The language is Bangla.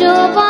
যৌবন